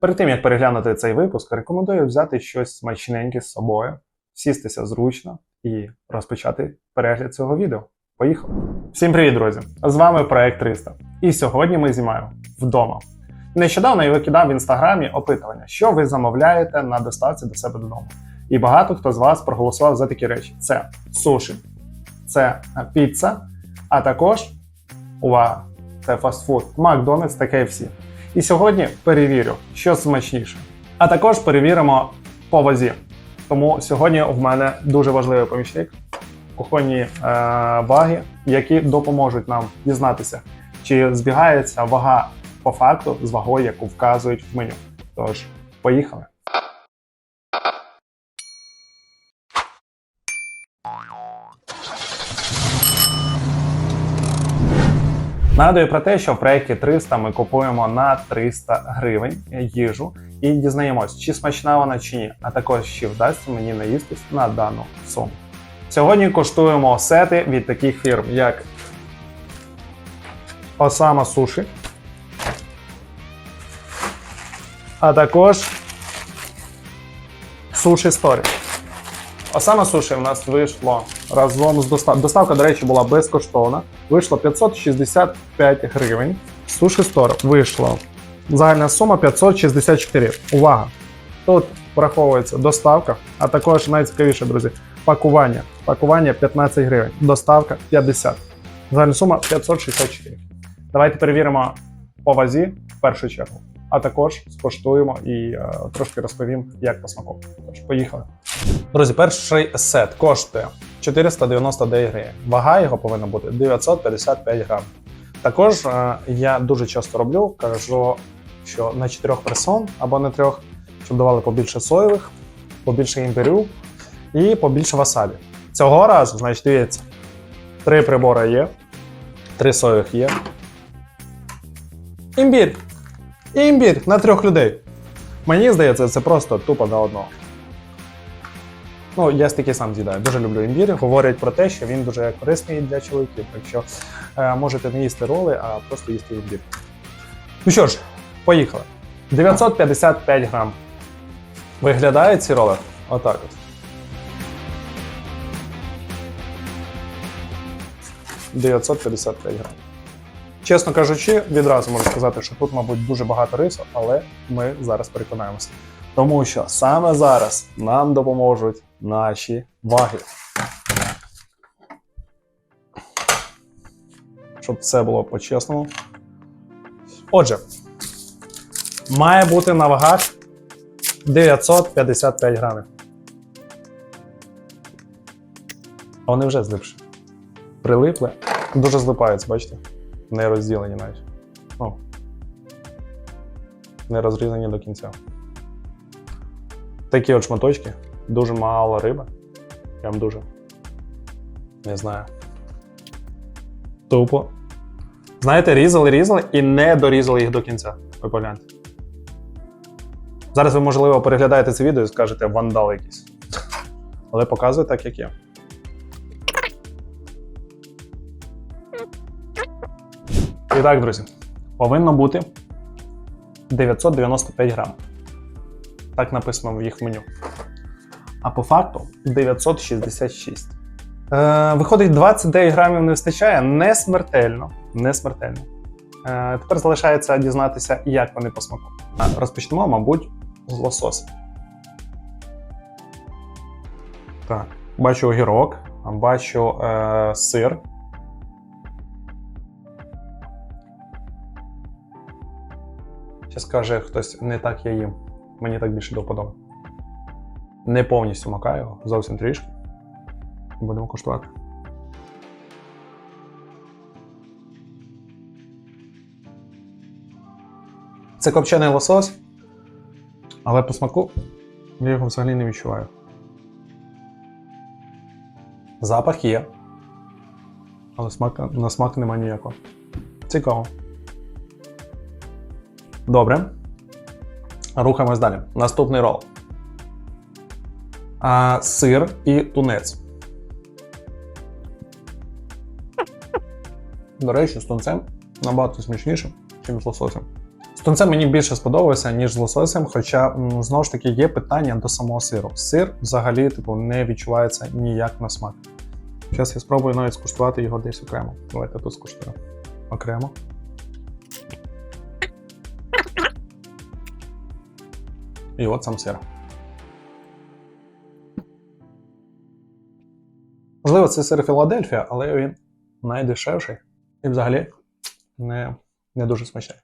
Перед тим як переглянути цей випуск, рекомендую взяти щось смачненьке з собою, сістися зручно і розпочати перегляд цього відео. Поїхали! Всім привіт, друзі! З вами проект 300. І сьогодні ми знімаємо вдома. Нещодавно я викидав в інстаграмі опитування, що ви замовляєте на доставці до себе додому. І багато хто з вас проголосував за такі речі: це суші, це піца, а також увага! Це фастфуд, Макдональдс та KFC. І сьогодні перевірю, що смачніше. А також перевіримо по вазі. Тому сьогодні в мене дуже важливий помічник кухонні е, ваги, які допоможуть нам дізнатися, чи збігається вага по факту з вагою, яку вказують в меню. Тож, поїхали. Нагадую про те, що в проєкті 300 ми купуємо на 300 гривень їжу і дізнаємось, чи смачна вона чи ні, а також чи вдасться мені наїстись на дану суму. Сьогодні коштуємо сети від таких фірм, як Osama Sushi, а також Sushi Story. Осама суші в нас вийшло разом з доставкою. Доставка, до речі, була безкоштовна. Вийшло 565 гривень. Суші Стор вийшло. Загальна сума 564. Увага! Тут враховується доставка, а також найцікавіше, друзі, пакування. Пакування 15 гривень, доставка 50. Загальна сума 564. Давайте перевіримо по вазі в першу чергу, а також скоштуємо і е, трошки розповім, як по. Тож, поїхали. Друзі, перший сет коштує 499 гривень. Вага його повинна бути 955 грам. Також е, я дуже часто роблю, кажу, що на 4 персон або на 3, щоб давали побільше соєвих, побільше імбирю і побільше васабі. Цього разу, значить, дивіться, три прибори є, три соєвих є. Імбір. І імбір на трьох людей. Мені здається, це просто тупо на одного. Ну, я стільки сам з'їдаю. Дуже люблю імбір. Говорять про те, що він дуже корисний для чоловіків. Так що е, можете не їсти роли, а просто їсти імбір. Ну що ж, поїхали. 955 грам. Виглядають ці роли? Отак от. 955 грам. Чесно кажучи, відразу можу сказати, що тут, мабуть, дуже багато рису, але ми зараз переконаємося. Тому що саме зараз нам допоможуть наші ваги. Щоб все було по-чесному. Отже, має бути на вагах 955 грамів. А вони вже злипші. Прилипли. Дуже злипаються, бачите? Не розділені навіть. Ну, не розрізані до кінця. Такі от шматочки, дуже мало риби. Прям дуже. Не знаю. Тупо. Знаєте, різали, різали і не дорізали їх до кінця. Ви. Зараз ви, можливо, переглядаєте це відео і скажете вандал якийсь. Але показую так, як є. І так, друзі, повинно бути 995 грам. Так написано в їх меню. А по факту 966. Е, виходить, 29 грамів не вистачає не смертельно. Не смертельно. Е, тепер залишається дізнатися, як вони по смаку. Розпочнемо, мабуть, з лосося. Так, бачу огірок, бачу е, сир. Ще скаже хтось, не так я їм. Мені так більше до вподоби. Не повністю макаю його, зовсім трішки. Будемо куштувати. Це копчений лосось, але по смаку я його взагалі не відчуваю. Запах є, але смак, на смак немає ніякого. Цікаво. Добре. Рухаємось далі. Наступний рол. А, сир і тунець. До речі, з тунцем набагато смачніше, ніж з лососем. З тунцем мені більше сподобалося, ніж з лососем, хоча знову ж таки є питання до самого сиру. Сир взагалі типу, не відчувається ніяк на смак. Зараз я спробую навіть скуштувати його десь окремо. Давайте тут скуштуємо. Окремо. І от сам сир. Можливо, це сир Філадельфія, але він найдешевший і взагалі не, не дуже смачний.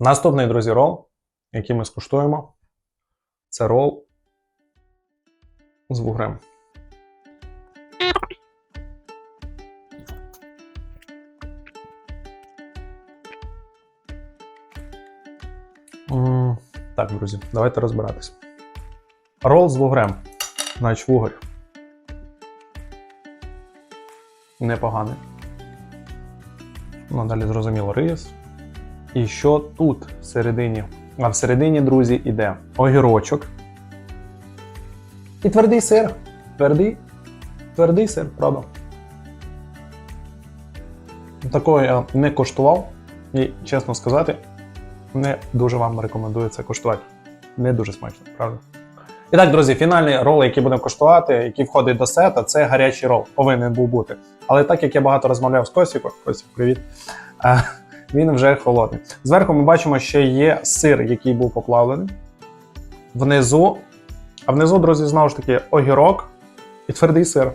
Наступний, друзі, рол, який ми скуштуємо, це рол з вугрем. Так, друзі, давайте розбиратись. Рол з вугрем. Значить, вугорь. Непоганий. Ну, далі зрозуміло рис. І що тут всередині? А всередині, друзі, іде огірочок. І твердий сир. Твердий. Твердий сир, правда. Такого я не коштував. І, чесно сказати, не дуже вам рекомендую це коштувати. Не дуже смачно, правда? І так, друзі, фінальний рол, який будемо коштувати, який входить до сета, це гарячий рол. Повинен був бути. Але так як я багато розмовляв з Косіком, Косік, привіт. е, Він вже холодний. Зверху ми бачимо, що є сир, який був поплавлений. Внизу. А внизу, друзі, знову ж таки, огірок і твердий сир.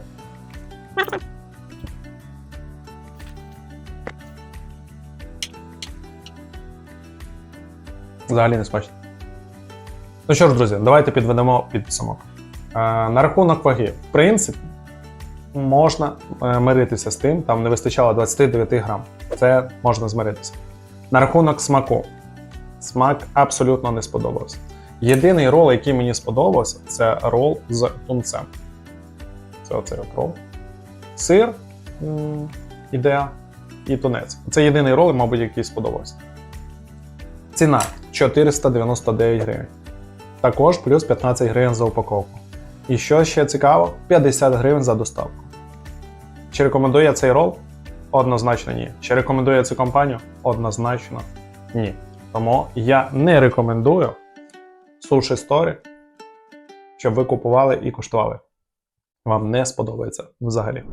Взагалі не смачно. Ну що ж, друзі, давайте підведемо підсумок. Е, на рахунок ваги, в принципі, можна е, миритися з тим, там не вистачало 29 грам. Це можна змиритися. На рахунок смаку. Смак абсолютно не сподобався. Єдиний рол, який мені сподобався, це рол з тунцем. Це оцей рол. Сир м, іде і тунець. Це єдиний рол, мабуть, який сподобався. Ціна 499 гривень. Також плюс 15 гривень за упаковку. І що ще цікаво, 50 гривень за доставку. Чи рекомендую я цей рол? Однозначно ні. Чи рекомендую я цю компанію? Однозначно ні. Тому я не рекомендую Sushi Story, щоб ви купували і коштували. Вам не сподобається взагалі.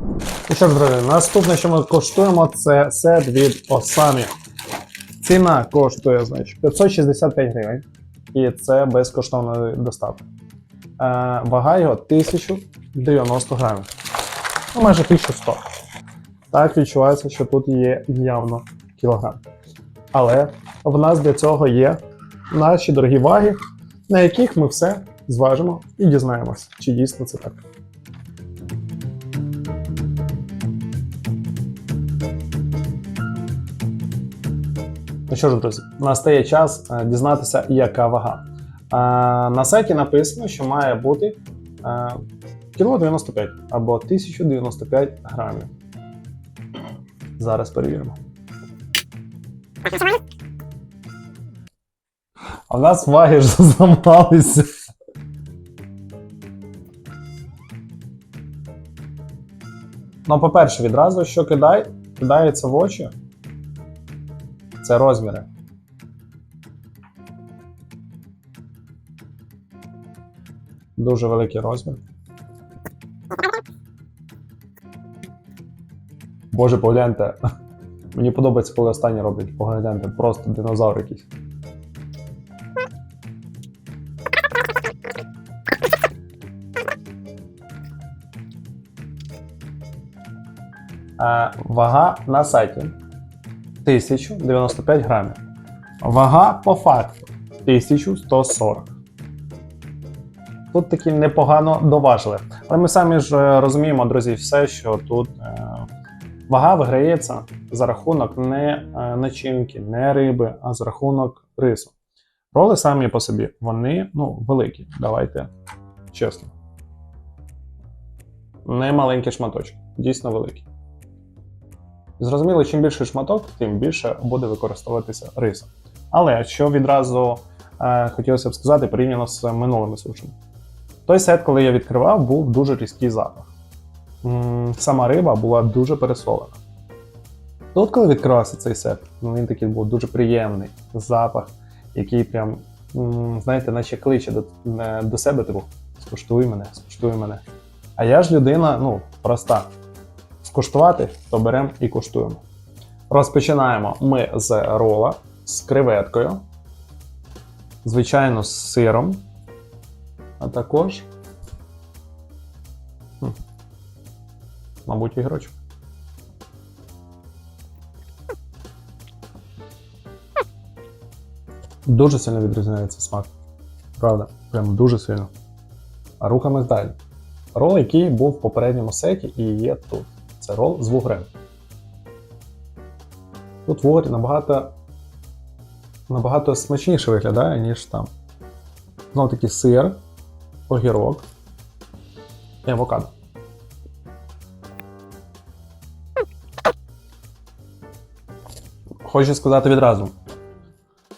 І що ж, друзі, наступне, що ми коштуємо, це сет від Осамі. Ціна коштує, значить, 565 гривень. І це безкоштовна доставка. Е, вага його 1090 грамів. Ну, майже 1100. Так відчувається, що тут є явно кілограм. Але в нас для цього є наші дорогі ваги, на яких ми все зважимо і дізнаємось, чи дійсно це так. Ну що ж, друзі, настає час е, дізнатися, яка вага. Е, на сайті написано, що має бути е, кіло 95 або 1095 грамів. Зараз перевіримо. А в нас ваги ж зламалися. Ну, по-перше, відразу, що кидай, кидається в очі, це розміри. Дуже великий розмір. Боже, погляньте. Мені подобається, коли останні роблять. Погляньте, просто динозавр якийсь. Е, вага на сайті 1095 грамів. Вага по факту 1140. Тут таки непогано доважили. Але ми самі ж е, розуміємо, друзі, все, що тут е, вага виграється за рахунок не е, начинки, не риби, а за рахунок рису. Роли самі по собі, вони ну, великі. Давайте чесно. Не маленький шматочок, дійсно великий. Зрозуміло, чим більший шматок, тим більше буде використовуватися рисом. Але що відразу е, хотілося б сказати порівняно з минулими сушами. Той сет, коли я відкривав, був дуже різкий запах. Сама риба була дуже пересолена. Тут, коли відкривався цей сет, ну, він такий був дуже приємний запах. який прям, знаєте, наче кличе до, е, до себе, типу, скуштуй мене, скуштуй мене. А я ж людина, ну, проста. Скуштувати, то беремо і куштуємо. Розпочинаємо ми з рола з креветкою, звичайно, з сиром, а також, хм, мабуть, ігрочок. Дуже сильно відрізняється смак. Правда, прям дуже сильно. А рухаємось далі. Рол, який був в попередньому сеті і є тут. Це рол з вугрем. Тут вугор набагато, набагато смачніше виглядає, ніж там. Знову таки сир, огірок і авокадо. Хочу сказати відразу: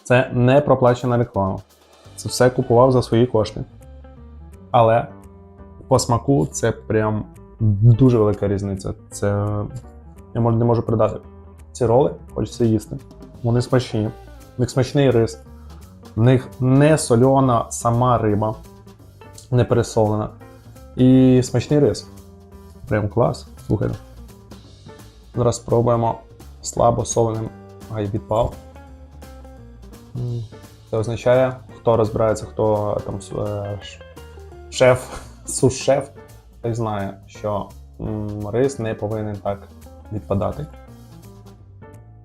це не проплачена реклама. Це все купував за свої кошти. Але по смаку це прям дуже велика різниця. Це я не можу передати. Ці роли хочеться їсти. Вони смачні. В них смачний рис. В них не сольона сама риба, не пересолена. І смачний рис. Прям клас. Слухайте. Зараз спробуємо слабо соленим гай Це означає, хто розбирається, хто там е, шеф, сус-шеф, той знає, що рис не повинен так відпадати.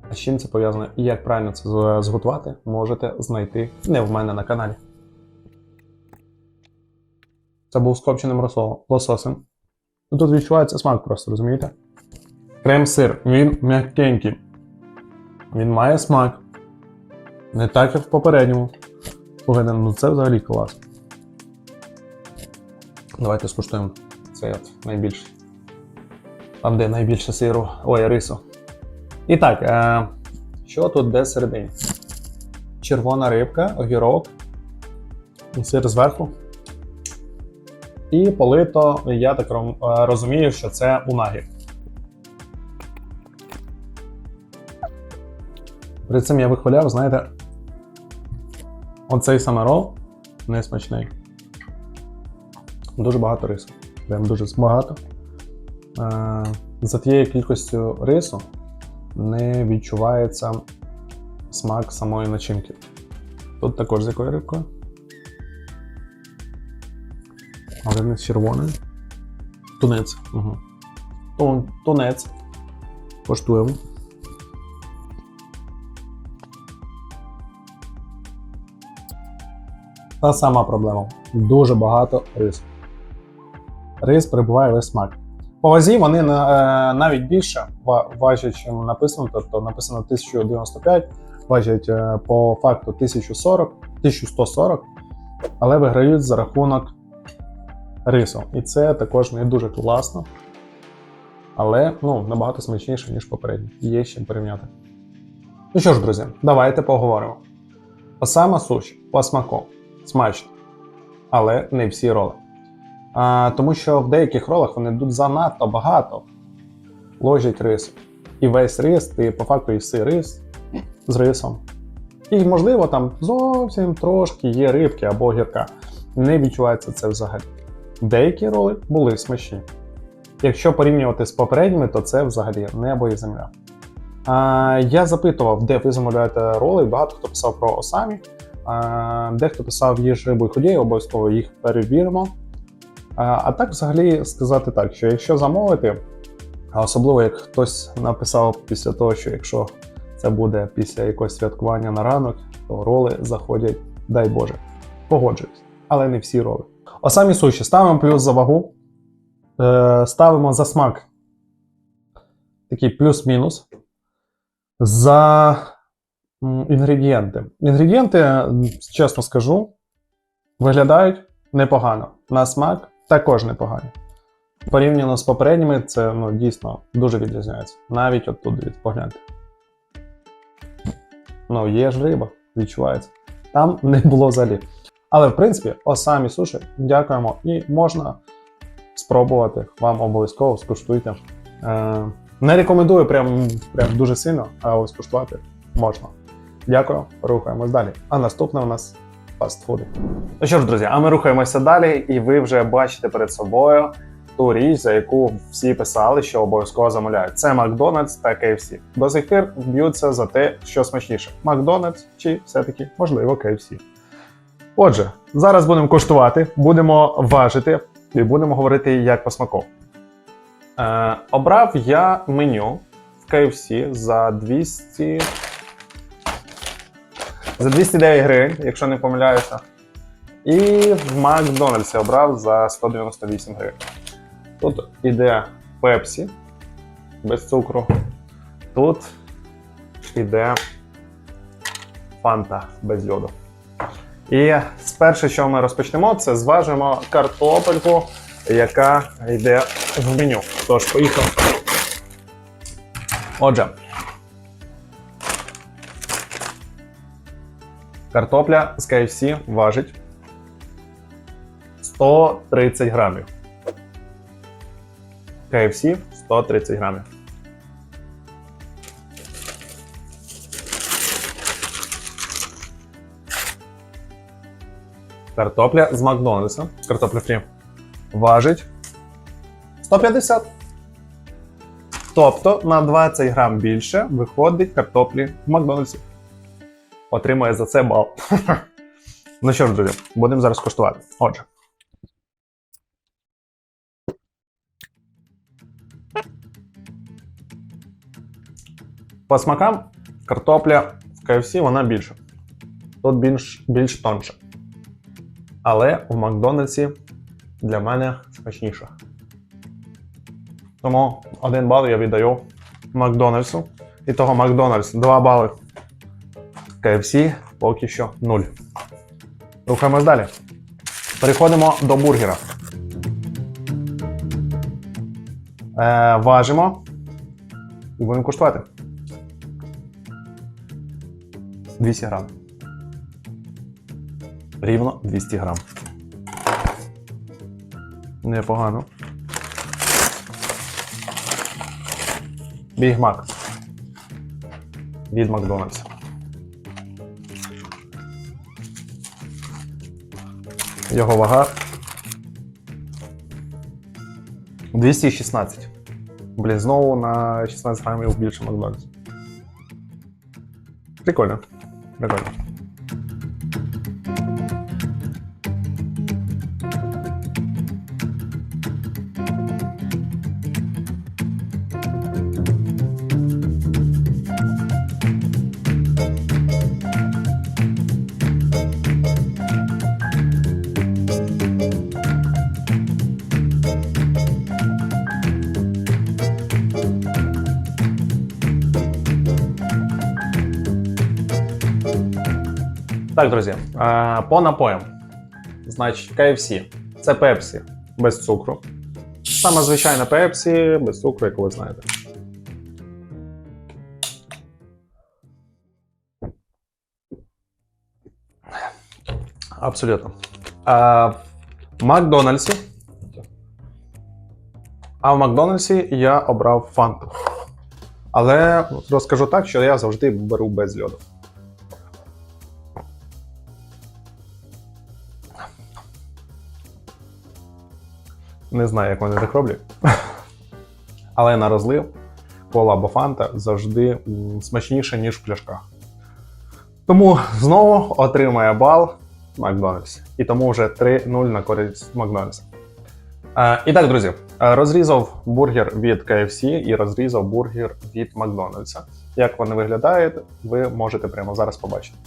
А з чим це пов'язано і як правильно це зготувати, можете знайти не в мене на каналі. Це був з копченим лососем. Ну, тут відчувається смак просто, розумієте? Крем-сир, він м'якенький. Він має смак. Не так, як в попередньому. Слухайте, ну це взагалі клас. Давайте скуштуємо цей от. Там, де найбільше сиру. Ой, рису. І так, е, що тут де середині? Червона рибка, огірок, сир зверху. І полито, я так е, розумію, що це унагі. Перед цим я вихваляв, знаєте, оцей саме рол не смачний. Дуже багато рису. Прям дуже багато. Е, за тією кількістю рису не відчувається смак самої начинки. Тут також з якою рибкою. Але не з червоною. Тунець. Угу. Тун, тунець. Коштуємо. Та сама проблема. Дуже багато рису. Рис прибуває весь смак. По вазі вони е, навіть більше важать, чим написано, тобто написано 1095, важать е, по факту 1040, 1140, але виграють за рахунок рису. І це також не дуже класно. Але ну, набагато смачніше, ніж попередні. Є чим порівняти. Ну що ж, друзі, давайте поговоримо. Саме суші по смаку смачно, але не всі роли. Тому що в деяких ролах вони йдуть занадто багато ложать рису. І весь рис, ти по факту їси рис з рисом. І, можливо, там зовсім трошки є рибки або гірка. Не відчувається це взагалі. Деякі роли були смачні. Якщо порівнювати з попередніми, то це взагалі небо і земля. А, я запитував, де ви замовляєте роли, багато хто писав про осамі. А, Дехто писав їж рибу і худіє, обов'язково їх перевіримо. А, а так, взагалі, сказати так, що якщо замовити, а особливо як хтось написав після того, що якщо це буде після якогось святкування на ранок, то роли заходять, дай Боже. Погоджуюсь, але не всі роли. Осамі суші ставимо плюс за вагу, е, ставимо за смак. Такий плюс-мінус. За інгредієнти. Інгредієнти, чесно скажу, виглядають непогано. На смак також непогані. Порівняно з попередніми, це ну, дійсно дуже відрізняється. Навіть от тут погляньте. Ну, є ж риба, відчувається. Там не було взагалі. Але в принципі, осамі суші, дякуємо. І можна спробувати. Вам обов'язково скуштуйте. Е, не рекомендую прям, прям дуже сильно, а ось куштувати можна. Дякую, рухаємось далі. А наступне у нас фастфуди. Ну що ж, друзі, а ми рухаємося далі, і ви вже бачите перед собою ту річ, за яку всі писали, що обов'язково замовляють. Це Макдональдс та KFC. До сих пір б'ються за те, що смачніше: Макдональдс чи все-таки можливо KFC. Отже, зараз будемо коштувати, будемо важити і будемо говорити як по смаку. Е, обрав я меню в KFC за 200. За 209 гривень, якщо не помиляюся. І в Макдональдсі обрав за 198 гривень. Тут іде Пепсі без цукру. Тут іде Фанта без льоду. І спершу, що ми розпочнемо, це зважимо картопельку, яка йде в меню. Тож, поїхав. Отже. Картопля з KFC важить 130 грамів. KFC 130 грамів. Картопля з Макдональдса. Картопля фрі. Важить 150. Тобто на 20 грам більше виходить картоплі в Макдональдсі. Отримує за це бал. ну що ж, друзі, будемо зараз коштувати. Отже. По смакам картопля в KFC вона більша. Тут більш, більш тонша. Але в Макдональдсі для мене смачніша. Тому один бал я віддаю Макдональдсу. І того Макдональдс 2 бали. KFC поки що 0. Рухаємось далі. Переходимо до бургера. Е, важимо. І будемо куштувати. 200 грам. Рівно 200 грам. Непогано. Біг Мак. Від Макдональдса. Його вага 216. Блін, знову на 16 грамів більше Макдональдс. Прикольно. Прикольно. Так, друзі, е, по напоям. Значить, KFC. Це Pepsi без цукру. Саме звичайна Pepsi без цукру, як ви знаєте. Абсолютно. А, в Макдональдсі. А в Макдональдсі я обрав фанту. Але розкажу так, що я завжди беру без льоду. Не знаю, як вони так роблять. Але на розлив кола або фанта завжди смачніше, ніж в пляшках. Тому знову отримає бал Макдональдс. І тому вже 3-0 на користь Макдональдса. Е, і так, друзі, е, розрізав бургер від KFC і розрізав бургер від Макдональдса. Як вони виглядають, ви можете прямо зараз побачити.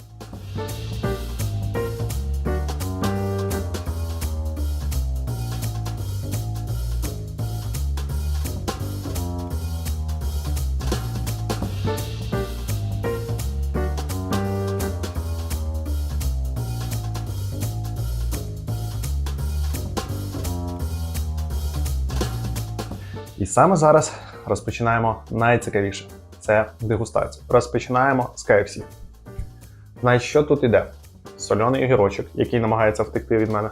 Саме зараз розпочинаємо найцікавіше це дегустацію. Розпочинаємо з KFC. Значить, що тут іде? Сольоний огірочок, який намагається втекти від мене.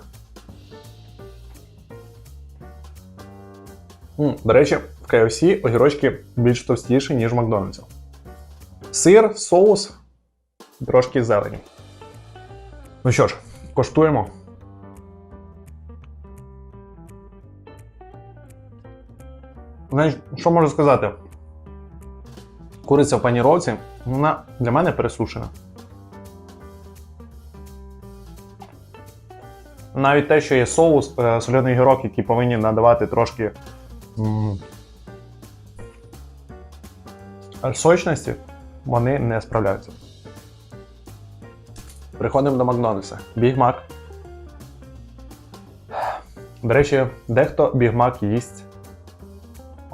М, До речі, в KFC огірочки більш товстіші, ніж в Макдональдсі. Сир, соус трошки зелені. Ну що ж, коштуємо. Що можу сказати? Куриця в паніровці, вона для мене пересушена. Навіть те, що є соус, е, соляний гірок, які повинні надавати трошки сочності, вони не справляються. Переходимо до Макдональдса. Біг Мак. До речі, дехто Біг Мак їсть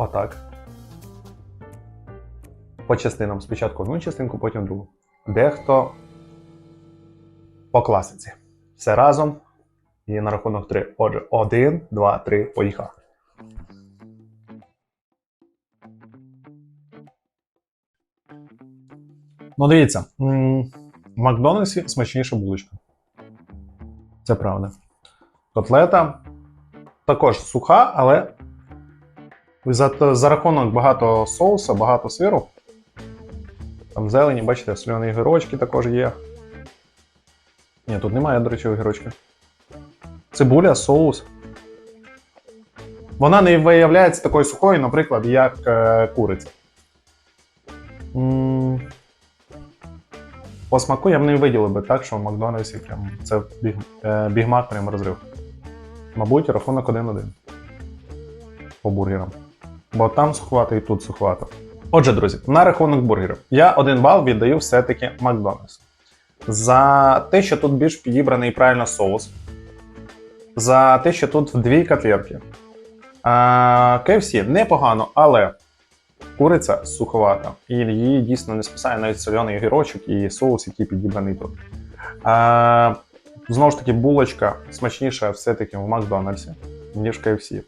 отак. По частинам. Спочатку одну частинку, потім другу. Дехто по класиці. Все разом. І на рахунок три. Отже, один, два, три, поїхали. Ну, дивіться, в Макдональдсі смачніша булочка. Це правда. Котлета також суха, але за, за рахунок багато соуса, багато сиру. Там зелені, бачите, соляні гірочки також є. Ні, тут немає, до речі, огірочки. Цибуля, соус. Вона не виявляється такою сухою, наприклад, як е, куриця. М, По смаку я б не виділив би так, що в Макдональдсі прям це біг, е, бігмак прям розрив. Мабуть, рахунок 1-1 по бургерам. Бо там суховато і тут суховато. Отже, друзі, на рахунок бургерів. Я один бал віддаю все-таки Макдональдс. За те, що тут більш підібраний правильно соус. За те, що тут дві котлетки. KFC непогано, але куриця суховата. І її дійсно не спасає навіть соляний огірочок і соус, який підібраний тут. А, знову ж таки, булочка смачніша все-таки в Макдональдсі, ніж в KFC.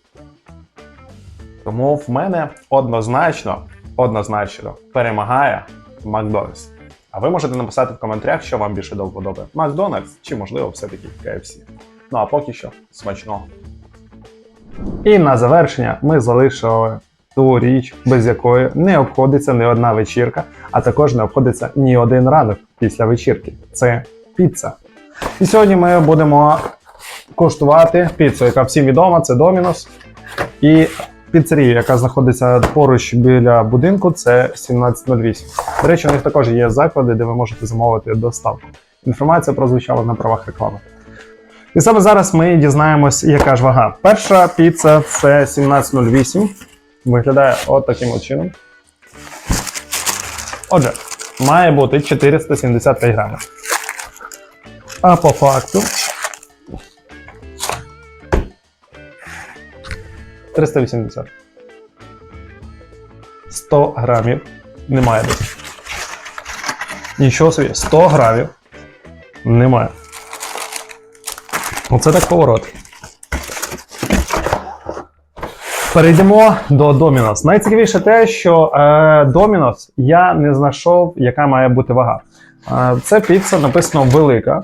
Тому в мене однозначно, однозначно перемагає Макдональдс. А ви можете написати в коментарях, що вам більше до вподоби. Макдональдс чи, можливо, все-таки KFC. Ну а поки що смачного. І на завершення ми залишили ту річ, без якої не обходиться ні одна вечірка, а також не обходиться ні один ранок після вечірки. Це піца. І сьогодні ми будемо коштувати піцу, яка всім відома, це Домінос. І піцерія, яка знаходиться поруч біля будинку, це 1708. До речі, у них також є заклади, де ви можете замовити доставку. Інформація прозвучала на правах реклами. І саме зараз ми дізнаємось, яка ж вага. Перша піца це 1708. Виглядає от таким от чином. Отже, має бути 475 грамів. А по факту 380. 100 грамів немає десь. Нічого собі, 100 грамів немає. Оце так поворот. Перейдемо до Домінос. Найцікавіше те, що е, Домінос я не знайшов, яка має бути вага. Е, це піца написано велика.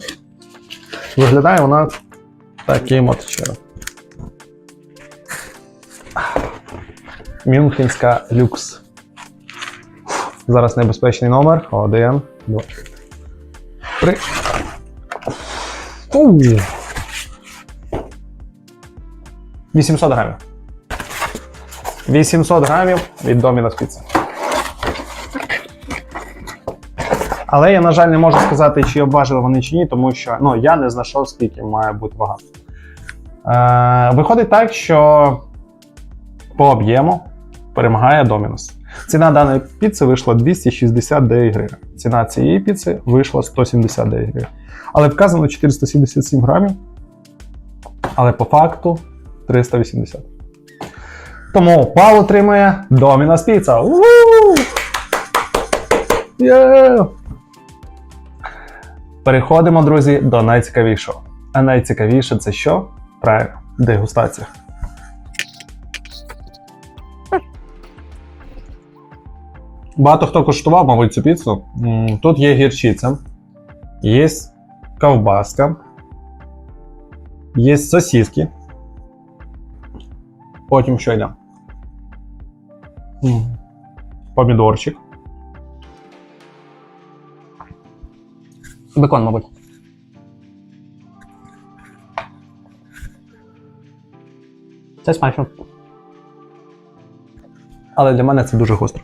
Виглядає вона таким от чином. Мюнхенська люкс. Зараз небезпечний номер. Один, два. Три. Оу. 800 грамів. 800 грамів від Domino's Pizza. Але я, на жаль, не можу сказати, чи обважили вони чи ні, тому що ну, я не знайшов, скільки має бути вага. Е, виходить так, що по об'єму перемагає Domino's. Ціна даної піци вийшла 269 гривень. Ціна цієї піци вийшла 179 гривень. Але вказано 477 грамів. Але по факту 380. Тому пал отримує Pizza. у Переходимо, друзі, до найцікавішого. А найцікавіше це що? Правильно, дегустація. Багато хто куштував, мабуть, цю піцу. Тут є гірчиця, є ковбаска, є сосиски. Потім що йде? Помідорчик. Бекон, мабуть. Це смачно. Але для мене це дуже гостро.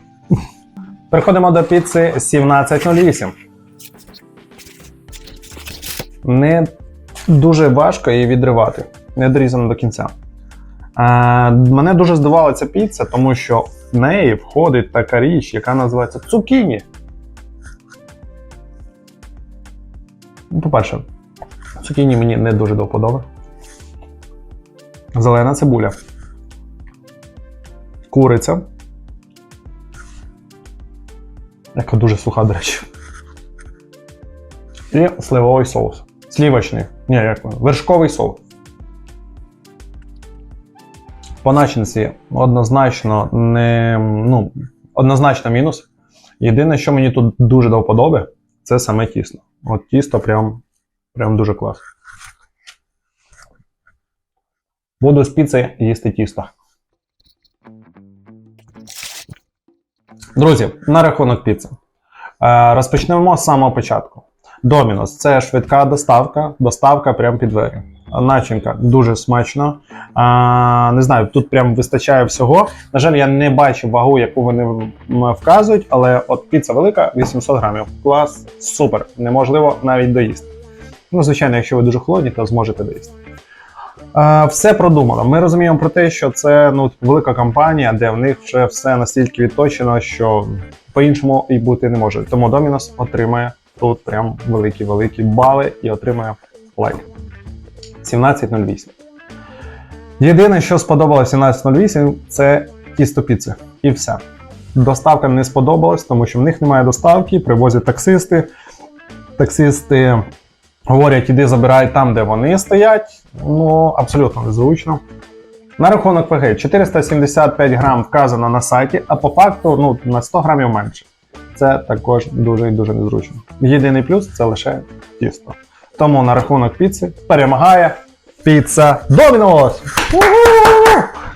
Переходимо до піци 1708. Не дуже важко її відривати, не дорізано до кінця. Е, мене дуже здивувала ця піца, тому що в неї входить така річ, яка називається цукіні. Ну, По-перше, цукіні мені не дуже до. Зелена цибуля. Куриця. Яка дуже суха, до речі. І сливовий соус. Слівочний. Ні, як? Вершковий соус. По начинці однозначно не. Ну, однозначно мінус. Єдине, що мені тут дуже до вподоби, це саме тісто. От тісто прям, прям дуже класно. Буду з піци їсти тісто. Друзі, на рахунок піци. Е, розпочнемо з самого початку. Домінос це швидка доставка, доставка прямо під двері. Начинка дуже смачно. А, не знаю, тут прям вистачає всього. На жаль, я не бачу вагу, яку вони вказують, але от піца велика 800 грамів. Клас, супер. Неможливо навіть доїсти. Ну, звичайно, якщо ви дуже холодні, то зможете доїсти. Все продумано. Ми розуміємо про те, що це ну, велика компанія, де в них вже все настільки відточено, що по-іншому і бути не може. Тому Домінос отримає тут прям великі-великі бали і отримає лайк. 17.08. Єдине, що сподобалось 17.08, це тісто піци. І все. Доставка не сподобалась, тому що в них немає доставки, привозять таксисти. Таксисти говорять, іди забирай там, де вони стоять. Ну, абсолютно незручно. На рахунок ВГ 475 грам вказано на сайті, а по факту ну, на 100 грамів менше. Це також дуже і дуже незручно. Єдиний плюс це лише тісто. Тому на рахунок піци перемагає піца Домінос!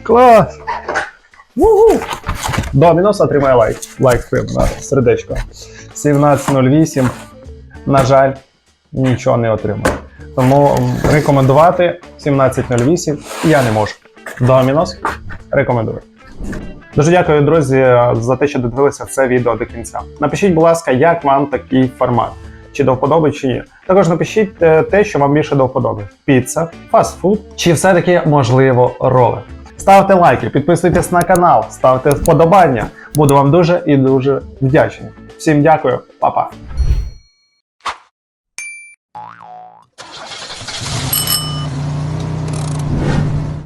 Клас! Угу! Домінос отримає лайк. Лайк фим, да, сердечко. 17.08. На жаль, нічого не отримав. Тому рекомендувати 17.08 я не можу. Домінос рекомендую. Дуже дякую, друзі, за те, що додивилися це відео до кінця. Напишіть, будь ласка, як вам такий формат, чи до вподоби, чи ні. Також напишіть е, те, що вам більше до вподоби: піца, фастфуд, чи все-таки можливо роли. Ставте лайки, підписуйтесь на канал, ставте вподобання. Буду вам дуже і дуже вдячний. Всім дякую, па-па.